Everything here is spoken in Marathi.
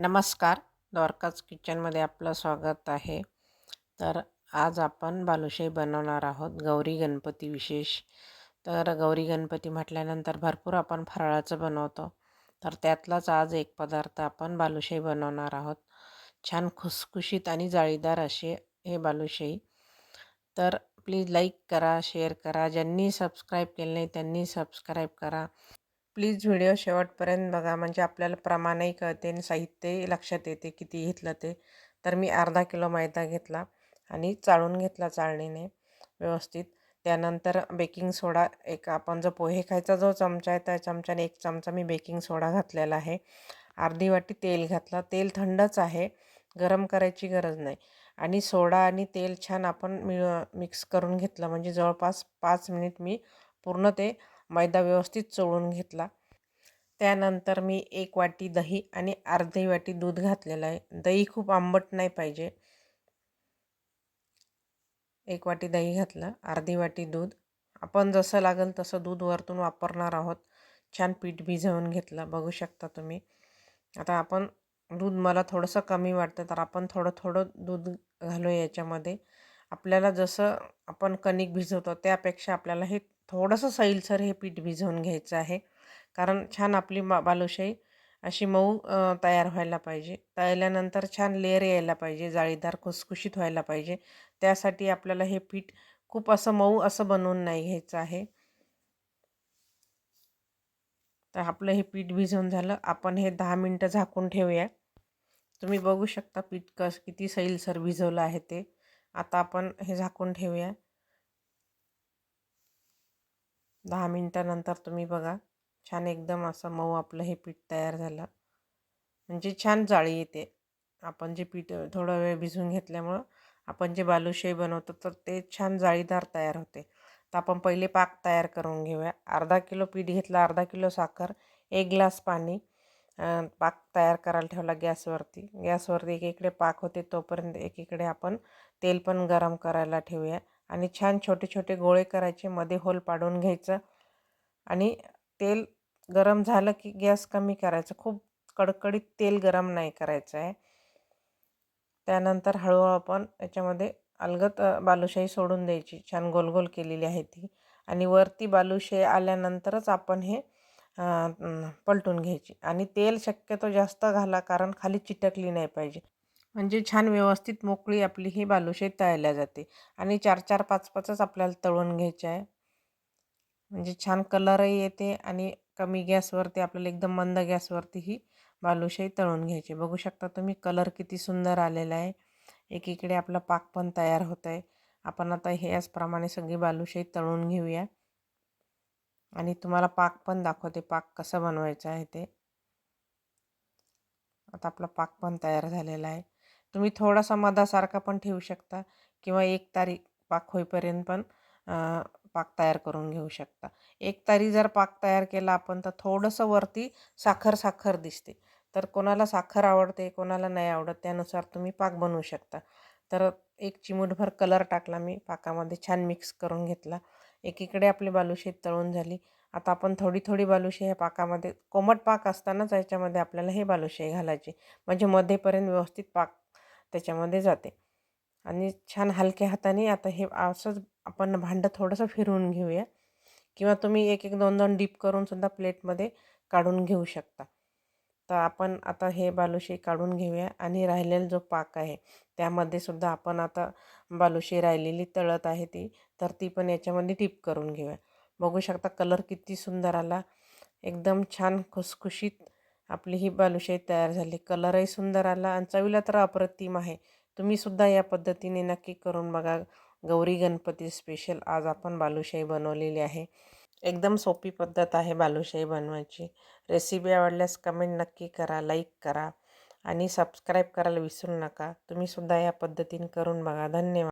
नमस्कार द्वारकाच किचनमध्ये आपलं स्वागत आहे. तर आज आपण बालुशाही बनवणार आहोत गौरी गणपती विशेष. तर गौरी गणपती म्हटल्यानंतर भरपूर आपण फराळाचं बनवतो. तर त्यातलाच आज एक पदार्थ आपण बालुशाही बनवणार आहोत. छान खुसखुशीत आणि जाळीदार असे हे बालुशाही. तर प्लीज लाईक करा शेअर करा. ज्यांनी सबस्क्राईब केलं नाही त्यांनी सबस्क्राईब करा. प्लीज व्हिडिओ शेवटपर्यंत बघा. म्हणजे आपल्याला प्रमाणही कळते आणि साहित्यही लक्षात येते किती घेतलं ते. तर मी अर्धा किलो मैदा घेतला आणि चाळून घेतला चाळणीने व्यवस्थित. त्यानंतर बेकिंग सोडा एक आपण जो पोहे खायचा जो चमचा आहे त्या चमच्याने एक चमचा मी बेकिंग सोडा घातलेला आहे. अर्धी वाटी तेल घातलं. तेल थंडच आहे. गरम करायची गरज नाही. आणि सोडा आणि तेल छान आपण मिळ मिक्स करून घेतलं. म्हणजे जवळपास पाच मिनिट मी पूर्ण ते मैदा व्यवस्थित चोळून घेतला. त्यानंतर मी एक वाटी दही आणि अर्धी वाटी दूध घातलेलं आहे. दही खूप आंबट नाही पाहिजे. एक वाटी दही घातलं अर्धी वाटी दूध. आपण जसं लागेल तसं दूध वरतून वापरणार आहोत. छान पीठ भिजवून घेतलं बघू शकता तुम्ही. आता आपण दूध मला थोडंसं कमी वाटतं तर आपण थोडं थोडं दूध घालू याच्यामध्ये. आपल्याला जसं आपण कणिक भिजवतो त्यापेक्षा आपल्याला हे थोडंसं सैलसर हे पीठ भिजवून घ्यायचं आहे. कारण छान आपली मा बालुशाही अशी मऊ तयार व्हायला पाहिजे. तळल्यानंतर छान लेअर यायला पाहिजे जाळीदार खुसखुशीत व्हायला पाहिजे. त्यासाठी आपल्याला हे पीठ खूप असं मऊ असं बनवून नाही घ्यायचं आहे. तर आपलं हे पीठ भिजवून झालं. आपण हे दहा मिनटं झाकून ठेवूया. तुम्ही बघू शकता पीठ कस किती सैलसर भिजवलं आहे ते. आता आपण हे झाकून ठेवूया. दहा मिनटानंतर तुम्ही बघा छान एकदम असं मऊ आपलं हे पीठ तयार झालं. म्हणजे छान जाळी येते. आपण जे पीठ थोडा वेळ भिजवून घेतल्यामुळं आपण जे बालुशाही बनवतो तर ते छान जाळीदार तयार होते. तर आपण पहिले पाक तयार करून घेऊया. अर्धा किलो पीठ घेतला अर्धा किलो साखर एक ग्लास पाणी पाक तयार करायला ठेवला गॅसवरती. गॅसवरती एकीकडे पाक होते तोपर्यंत एकीकडे आपण तेल पण गरम करायला ठेवूया. आणि छान छोटे छोटे गोळे करायचे मध्ये होल पाडून घ्यायचं. आणि तेल गरम झालं की गॅस कमी करायचं. खूप कडकडीत तेल गरम नाही करायचं आहे. त्यानंतर हळूहळू आपण याच्यामध्ये अलगत बालुशाही सोडून द्यायची. छान गोलगोल केलेली आहे ती. आणि वरती बालुशाही आल्यानंतरच आपण हे पलटून घ्यायची. आणि तेल शक्यतो जास्त घाला कारण खाली चिटकली नाही पाहिजे. म्हणजे छान व्यवस्थित मोकळी आपली ही बालुशाही तळल्या जाते. आणि चार चार पाच पाचच आपल्याला तळून घ्यायचे आहे. म्हणजे छान कलरही येते आणि कमी गॅसवरती आपल्याला एकदम मंद गॅसवरती ही बालुशाही तळून घ्यायची. बघू शकता तुम्ही कलर किती सुंदर आलेला आहे. एकीकडे आपला पाक पण तयार होत आहे. आपण आता हे याचप्रमाणे सगळी बालुशाही तळून घेऊया. आणि तुम्हाला पाक पण दाखवते पाक कसं बनवायचं आहे ते. आता आपला पाक पण तयार झालेला आहे. तुम्ही थोडासा मधासारखा पण ठेवू शकता किंवा एक तारीख पाक होईपर्यंत पण पाक तयार करून घेऊ शकता. एक तारी जर पाक तयार केला आपण तर थोडंसं वरती साखर साखर दिसते. तर कोणाला साखर आवडते कोणाला नाही आवडत त्यानुसार तुम्ही पाक बनवू शकता. तर एक चिमूटभर कलर टाकला मी पाकामध्ये छान मिक्स करून घेतला. एकीकडे आपली बालुशी तळून झाली. आता आपण थोडी थोडी बालुशाही ह्या पाकामध्ये कोमट पाक असतानाच याच्यामध्ये आपल्याला हे बालुशाही घालायची. म्हणजे मध्येपर्यंत व्यवस्थित पाक त्याच्यामध्ये जाते. आणि छान हलक्या हाताने आता हे असंच आपण भांडं थोडंसं फिरवून घेऊया. किंवा तुम्ही एक एक दोन दोन डीप करून सुद्धा प्लेटमध्ये काढून घेऊ शकता. तर आपण आता हे बालुशी काढून घेऊया आणि राहिलेला जो पाक आहे त्यामध्ये सुद्धा आपण आता बालुशी राहिलेली तळत आहे ती तर ती पण याच्यामध्ये डीप करून घेऊया. बघू शकता कलर किती सुंदर आला. एकदम छान खुसखुशीत आपली ही बालुशाही तयार झाली. कलरही सुंदर आला आणि चवीला तर अप्रतिम आहे. तुम्हीसुद्धा या पद्धतीने नक्की करून बघा. गौरी गणपती स्पेशल आज आपण बालुशाही बनवलेली आहे. एकदम सोपी पद्धत आहे बालुशाही बनवायची. रेसिपी आवडल्यास कमेंट नक्की करा लाईक करा आणि सबस्क्राईब करायला विसरू नका. तुम्हीसुद्धा या पद्धतीने करून बघा. धन्यवाद.